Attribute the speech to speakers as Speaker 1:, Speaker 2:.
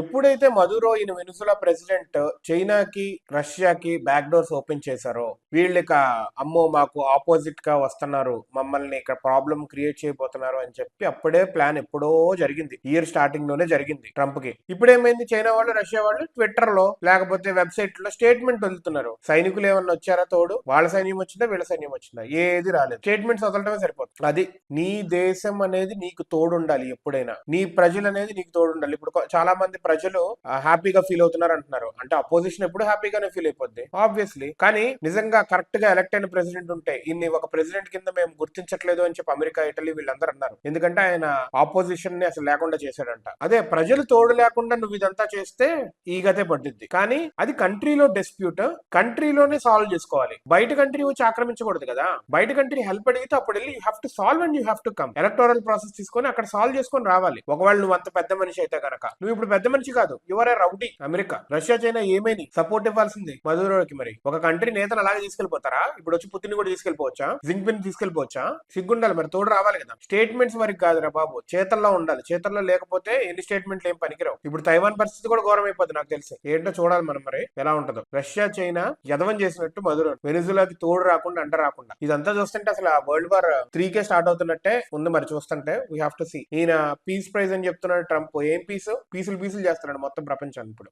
Speaker 1: ఎప్పుడైతే మధురో ఈయన వెనుసుల ప్రెసిడెంట్ చైనాకి రష్యాకి బ్యాక్ డోర్స్ ఓపెన్ చేశారో వీళ్ళు ఇక అమ్మో మాకు ఆపోజిట్గా వస్తున్నారు మమ్మల్ని ఇక్కడ ప్రాబ్లం క్రియేట్ చేయబోతున్నారు అని చెప్పి అప్పుడే ప్లాన్ ఎప్పుడో జరిగింది. ఇయర్ స్టార్టింగ్లోనే జరిగింది ట్రంప్కి ఇప్పుడేమైంది చైనా వాళ్ళు రష్యా వాళ్ళు? ట్విట్టర్లో లేకపోతే వెబ్సైట్లో స్టేట్మెంట్ వదులుతున్నారు. సైనికులు ఏమన్నా వచ్చారా తోడు? వాళ్ళ సైన్యం వచ్చిందా? వీళ్ళ సైన్యం వచ్చిందా? ఏది రాలేదు. స్టేట్మెంట్స్ వదలటమే సరిపోతుంది అది నీ దేశం అనేది నీకు తోడుండాలి ఎప్పుడైనా. నీ ప్రజలు అనేది నీకు తోడుండాలి. ఇప్పుడు చాలా మంది ప్రజలు హ్యాపీగా ఫీల్ అవుతున్నారు అంటున్నారు అంటే అపోజిషన్ ఎప్పుడు హ్యాపీగానే ఫీల్ అయిపోద్ది ఆబ్వియస్లీ కానీ నిజంగా కరెక్ట్గా ఎలక్ట్ అయిన ప్రెసిడెంట్ ఉంటే ఇన్ని ఒక ప్రెసిడెంట్ కింద మేము గుర్తించట్లేదు అని చెప్పి అమెరికా ఇటలీ వీళ్ళందరూ అన్నారు. ఎందుకంటే ఆయన ఆపోజిషన్ని అసలు లేకుండా చేశాడంట. అదే ప్రజలు తోడు లేకుండా నువ్వు ఇదంతా చేస్తే ఈ గతే పడుద్ది కానీ అది కంట్రీలో డిస్ప్యూట్ కంట్రీలోనే సాల్వ్ చేసుకోవాలి. బయట కంట్రీ వచ్చి ఆక్రమించకూడదు కదా. బయట కంట్రీ హెల్ప్ అడిగితే అప్పుడు వెళ్ళి you have to solve and you have to come electoral process తీసుకొని అక్కడ సాల్వ్ చేసుకొని రావాలి. ఒకవేళ నువ్వు అంత పెద్ద మనిషి అయితే కనుక నువ్వు ఇప్పుడు పెద్ద మనిషి కాదు. Your a rowdy? America. Russia China ఏమైంది సపోర్ట్ ఇవ్వాల్సింది మధురోకి మరి. ఒక కంట్రీ నేతను అలాగే తీసుకెళ్ళిపోతారా ఇప్పుడు వచ్చి పుతిని కూడా తీసుకెళ్ళిపోవచ్చా జింగ్పిన్ తీసుకెళ్ళిపోవచ్చా సిగ్గుండాలి మరి. తోడు రావాలి కదా. స్టేట్మెంట్స్ మరి కాదురా బాబు. చేతల్లో ఉండాలి. చేతల్లో లేకపోతే ఎన్ని స్టేట్మెంట్లు ఏం పనికిరావు. ఇప్పుడు తైవాన్ పరిస్థితి కూడా ఘోరం అయిపోద్ది నాకు తెలిసి. ఏంటో చూడాలి మనం మరి. ఎలా ఉంటుందో. రష్యా చైనా యదవం చేసినట్టు మధుర వెనుజులాకి తోడు రాకుండా అంట రాకుండా. ఇదంతా చూస్తుంటే అసలు ఆ వరల్డ్ వార్ త్రీ కే స్టార్ట్ అవుతున్నట్టే ఉంది మరి చూస్తుంటే. వీ హావ్ టు సీ ఈయన పీస్ ప్రైజ్ అని చెప్తున్నాడు ట్రంప్. ఏం పీస్ పీసులు పీసులు చేస్తున్నాడు మొత్తం ప్రపంచం ఇప్పుడు.